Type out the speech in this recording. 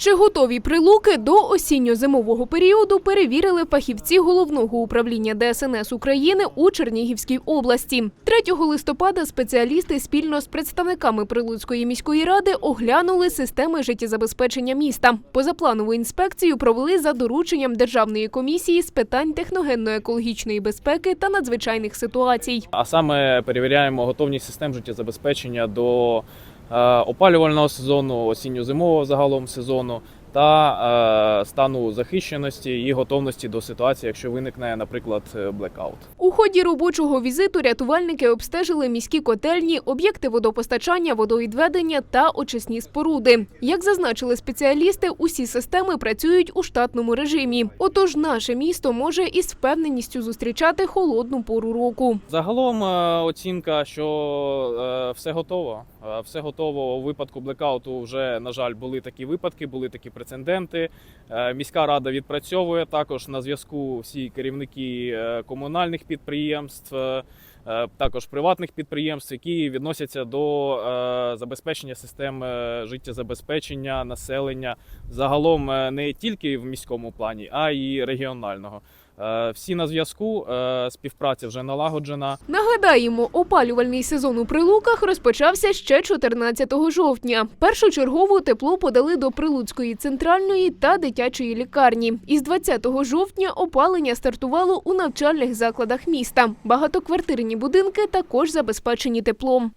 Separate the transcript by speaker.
Speaker 1: Чи готові прилуки до осінньо-зимового періоду перевірили фахівці головного управління ДСНС України у Чернігівській області. 3 листопада спеціалісти спільно з представниками Прилуцької міської ради оглянули системи життєзабезпечення міста. Позапланову інспекцію провели за дорученням Державної комісії з питань техногенно-екологічної безпеки та надзвичайних ситуацій.
Speaker 2: А саме перевіряємо готовність систем життєзабезпечення до опалювального сезону, осінньо-зимового загалом сезону та е, стану захищеності і готовності до ситуації, якщо виникне, наприклад, е, блекаут.
Speaker 1: У ході робочого візиту рятувальники обстежили міські котельні, об'єкти водопостачання, водовідведення та очисні споруди. Як зазначили спеціалісти, усі системи працюють у штатному режимі. Отож, наше місто може із впевненістю зустрічати холодну пору року.
Speaker 2: Загалом е, оцінка, що е, все готово. Все готово у випадку блекауту. Вже на жаль були такі випадки, були такі прецеденти. Е, Міська рада відпрацьовує також на зв'язку всі керівники е, комунальних підприємств. Е, Також приватних підприємств, які відносяться до е, забезпечення систем е, життєзабезпечення населення загалом не тільки в міському плані, а й регіонального. Всі на зв'язку, співпраця вже налагоджена.
Speaker 1: Нагадаємо, опалювальний сезон у Прилуках розпочався ще 14 жовтня. Першочергово тепло подали до Прилуцької центральної та дитячої лікарні. Із 20 жовтня опалення стартувало у навчальних закладах міста. Багатоквартирні будинки також забезпечені теплом.